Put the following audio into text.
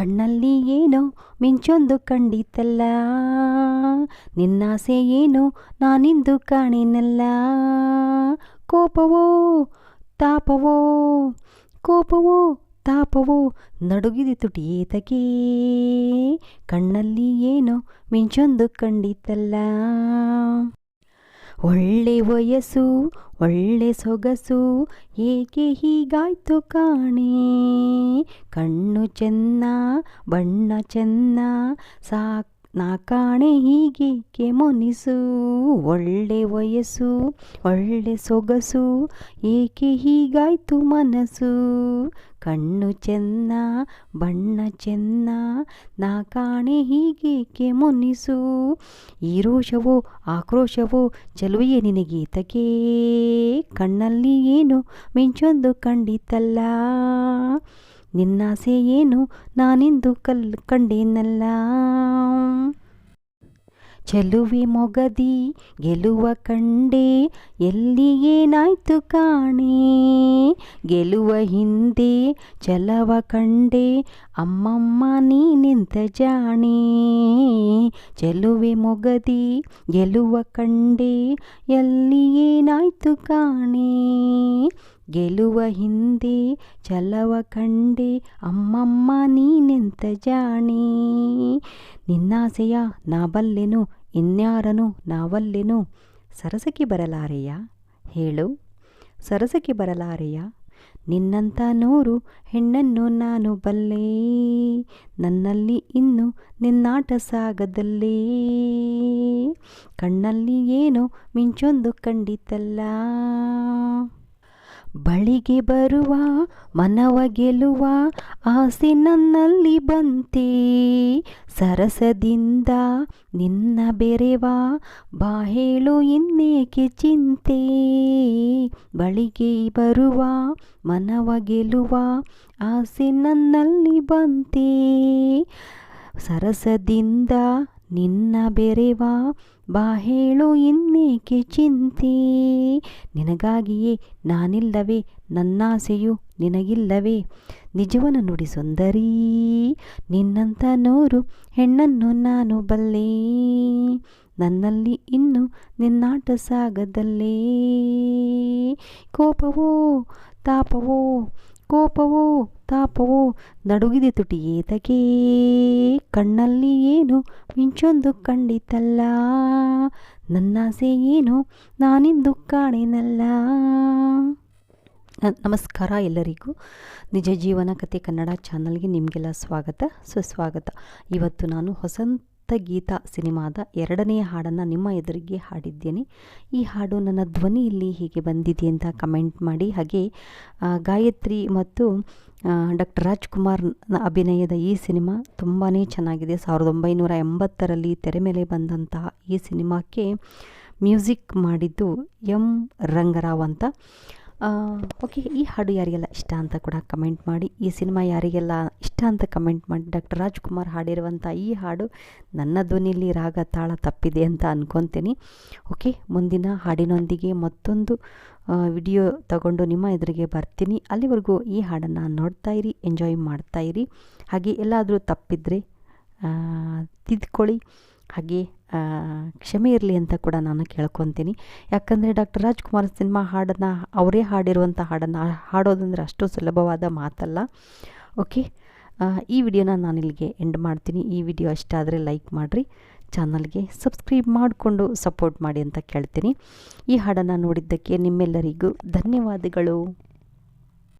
ಕಣ್ಣಲ್ಲಿ ಏನೋ ಮಿಂಚೊಂದು ಕಂಡಿತಲ್ಲ. ನಿನ್ನಾಸೆ ಏನೋ ನಾನಿಂದು ಕಾಣಿನಲ್ಲ. ಕೋಪವೋ ತಾಪವೋ ಕೋಪವೋ ತಾಪವೋ ನಡುಗಿದೆ ಏತಕೆ ಕಣ್ಣಲ್ಲಿ ಏನೋ ಮಿಂಚೊಂದು ಕಂಡಿತಲ್ಲ. ಒಳ್ಳೆ ವಯಸ್ಸು ಒಳ್ಳೆ ಸೊಗಸು ಏಕೆ ಹೀಗಾಯ್ತು ಕಾಣೆ? ಕಣ್ಣು ಚೆನ್ನ ಬಣ್ಣ ಚೆನ್ನ ಸಾಕ್ ನಾ ಕಾಣೆ ಹೀಗೇಕೆ ಮೊನಿಸು? ಒಳ್ಳೆ ವಯಸ್ಸು, ಒಳ್ಳೆ ಸೊಗಸು, ಏಕೆ ಹೀಗಾಯ್ತು ಮನಸ್ಸು? ಕಣ್ಣು ಚೆನ್ನ, ಬಣ್ಣ ಚೆನ್ನ, ನಾ ಕಾಣೆ ಹೀಗೇಕೆ ಕೆಮೊನಿಸು ಈ ರೋಷವೋ, ಆಕ್ರೋಶವೋ, ಚೆಲುವೆಯೇ ತಕೇ ಕಣ್ಣಲ್ಲಿ ಏನು ಮಿಂಚೊಂದು ಕಂಡಿತಲ್ಲ? ನಿನ್ನಾಸೆ ಏನು ನಾನಿಂದು ಕಲ್, ಕಂಡೇನಲ್ಲ? ಚೆಲುವೆ ಮೊಗದಿ ಗೆಲುವ ಕಂಡೆ, ಎಲ್ಲಿ ಏನಾಯ್ತು ಕಾಣೆ? ಗೆಲುವ ಹಿಂದೆ ಚಲವ ಕಂಡೆ, ಅಮ್ಮಮ್ಮ ನೀ ನೀನೆಂತ ಜಾಣೆ? ಚೆಲುವೆ ಮೊಗದಿ ಗೆಲುವ ಕಂಡೆ, ಎಲ್ಲಿ ಏನಾಯ್ತು ಕಾಣೆ? ಗೆಲುವ ಹಿಂದೆ ಚಲವ ಕಂಡೆ ಅಮ್ಮಮ್ಮ ನೀನೆಂತ ಜಾಣೆ? ನಿನ್ನಾಸೆಯ ನಾ ಬಲ್ಲೆನು ಇನ್ಯಾರನು ನಾವಲ್ಲೆನು? ಸರಸಕ್ಕೆ ಬರಲಾರೆಯ? ಹೇಳು. ಸರಸಕ್ಕೆ ಬರಲಾರೆಯ? ನಿನ್ನಂಥ ನೂರು ಹೆಣ್ಣನ್ನು ನಾನು ಬಲ್ಲೆ? ನನ್ನಲ್ಲಿ ಇನ್ನು ನಿನ್ನಾಟ ಸಾಗದಲ್ಲೇ? ಕಣ್ಣಲ್ಲಿ ಏನೋ ಮಿಂಚೊಂದು ಕಂಡಿತಲ್ಲ? ಬಳಿಗೆ ಬರುವ, ಮನವ ಗೆಲ್ಲುವ ಆಸೆ ನನ್ನಲ್ಲಿ ಬಂತೆ. ಸರಸದಿಂದ ನಿನ್ನ ಬೆರೆವ, ಬಾ ಹೇಳು ಇನ್ನೇಕೆ ಚಿಂತೆ. ಬಳಿಗೆ ಬರುವ, ಮನವ ಗೆಲ್ಲುವ ಆಸೆ ನನ್ನಲ್ಲಿ ಬಂತೆ. ಸರಸದಿಂದ ನಿನ್ನ ಬೆರೆವ ಬಾ ಹೇಳು ಇನ್ನೇಕೆ ಚಿಂತೆ? ನಿನಗಾಗಿಯೇ ನಾನಿಲ್ಲವೇ, ನನ್ನಾಸೆಯು ನಿನಗಿಲ್ಲವೇ? ನಿಜವನ ನುಡಿ ಸುಂದರಿ ನಿನ್ನಂಥ ನೋರು ಹೆಣ್ಣನ್ನು ನಾನು ಬಲ್ಲೆ? ನನ್ನಲ್ಲಿ ಇನ್ನು ನಿನ್ನಾಟ ಸಾಗದಲ್ಲೇ? ಕೋಪವೋ, ತಾಪವೋ, ಕೋಪವೋ ತಾಪವೋ ನಡುಗಿದೆ ತುಟಿ ಏತಕೇ? ಕಣ್ಣಲ್ಲಿ ಏನು? ಮಿಂಚೊಂದು ಕಂಡಿತಲ್ಲ. ನನ್ನಾಸೆ ಏನು? ನಾನಿಂದು ಕಾಣೆನಲ್ಲ. ನಮಸ್ಕಾರ ಎಲ್ಲರಿಗೂ. ನಿಜ ಜೀವನ ಕತೆ ಕನ್ನಡ ಚಾನಲ್ಗೆ ನಿಮಗೆಲ್ಲ ಸ್ವಾಗತ, ಸುಸ್ವಾಗತ. ಇವತ್ತು ನಾನು ಹೊಸಂತ ಗೀತ ಸಿನಿಮಾದ ಎರಡನೆಯ ಹಾಡನ್ನು ನಿಮ್ಮ ಎದುರಿಗೆ ಹಾಡಿದ್ದೇನೆ. ಈ ಹಾಡು ನನ್ನ ಧ್ವನಿಯಲ್ಲಿ ಹೀಗೆ ಬಂದಿದೆ ಅಂತ ಕಮೆಂಟ್ ಮಾಡಿ. ಹಾಗೆ ಗಾಯತ್ರಿ ಮತ್ತು ಡಾಕ್ಟರ್ ರಾಜ್ಕುಮಾರ್ ಅಭಿನಯದ ಈ ಸಿನಿಮಾ ತುಂಬಾ ಚೆನ್ನಾಗಿದೆ. ಸಾವಿರದ ಒಂಬೈನೂರ ಎಂಬತ್ತರಲ್ಲಿ ತೆರೆ ಮೇಲೆ ಬಂದಂತಹ ಈ ಸಿನಿಮಾಕ್ಕೆ ಮ್ಯೂಸಿಕ್ ಮಾಡಿದ್ದು ಎಂ ರಂಗರಾವ್ ಅಂತ. ಓಕೆ, ಈ ಹಾಡು ಯಾರಿಗೆಲ್ಲ ಇಷ್ಟ ಅಂತ ಕೂಡ ಕಮೆಂಟ್ ಮಾಡಿ. ಈ ಸಿನಿಮಾ ಯಾರಿಗೆಲ್ಲ ಇಷ್ಟ ಅಂತ ಕಮೆಂಟ್ ಮಾಡಿ. ಡಾಕ್ಟರ್ ರಾಜ್ಕುಮಾರ್ ಹಾಡಿರುವಂಥ ಈ ಹಾಡು ನನ್ನ ಧ್ವನಿಯಲ್ಲಿ ರಾಗ ತಾಳ ತಪ್ಪಿದೆ ಅಂತ ಅಂದ್ಕೊತೀನಿ ಓಕೆ, ಮುಂದಿನ ಹಾಡಿನೊಂದಿಗೆ ಮತ್ತೊಂದು ವಿಡಿಯೋ ತಗೊಂಡು ನಿಮ್ಮ ಎದುರಿಗೆ ಬರ್ತೀನಿ. ಅಲ್ಲಿವರೆಗೂ ಈ ಹಾಡನ್ನು ನೋಡ್ತಾ ಇರಿ, ಎಂಜಾಯ್ ಮಾಡ್ತಾ ಇರಿ. ಹಾಗೆ ಎಲ್ಲಾದರೂ ತಪ್ಪಿದರೆ ತಿದ್ಕೊಳ್ಳಿ. ಹಾಗೆ ಕ್ಷಮೆ ಇರಲಿ ಅಂತ ಕೂಡ ನಾನು ಕೇಳ್ಕೊತೀನಿ. ಯಾಕಂದರೆ ಡಾಕ್ಟರ್ ರಾಜ್ಕುಮಾರ್ ಸಿನಿಮಾ ಹಾಡನ್ನು, ಅವರೇ ಹಾಡಿರುವಂಥ ಹಾಡನ್ನು ಹಾಡೋದಂದರೆ ಅಷ್ಟು ಸುಲಭವಾದ ಮಾತಲ್ಲ. ಓಕೆ ಈ ವಿಡಿಯೋನ ನಾನು ಇಲ್ಲಿಗೆ ಎಂಡ್ ಮಾಡ್ತೀನಿ. ಈ ವಿಡಿಯೋ ಇಷ್ಟ ಆದರೆ ಲೈಕ್ ಮಾಡಿರಿ. ಚಾನಲ್ಗೆ ಸಬ್ಸ್ಕ್ರೈಬ್ ಮಾಡಿಕೊಂಡು ಸಪೋರ್ಟ್ ಮಾಡಿ ಅಂತ ಕೇಳ್ತೀನಿ. ಈ ಹಾಡನ್ನು ನೋಡಿದ್ದಕ್ಕೆ ನಿಮ್ಮೆಲ್ಲರಿಗೂ ಧನ್ಯವಾದಗಳು.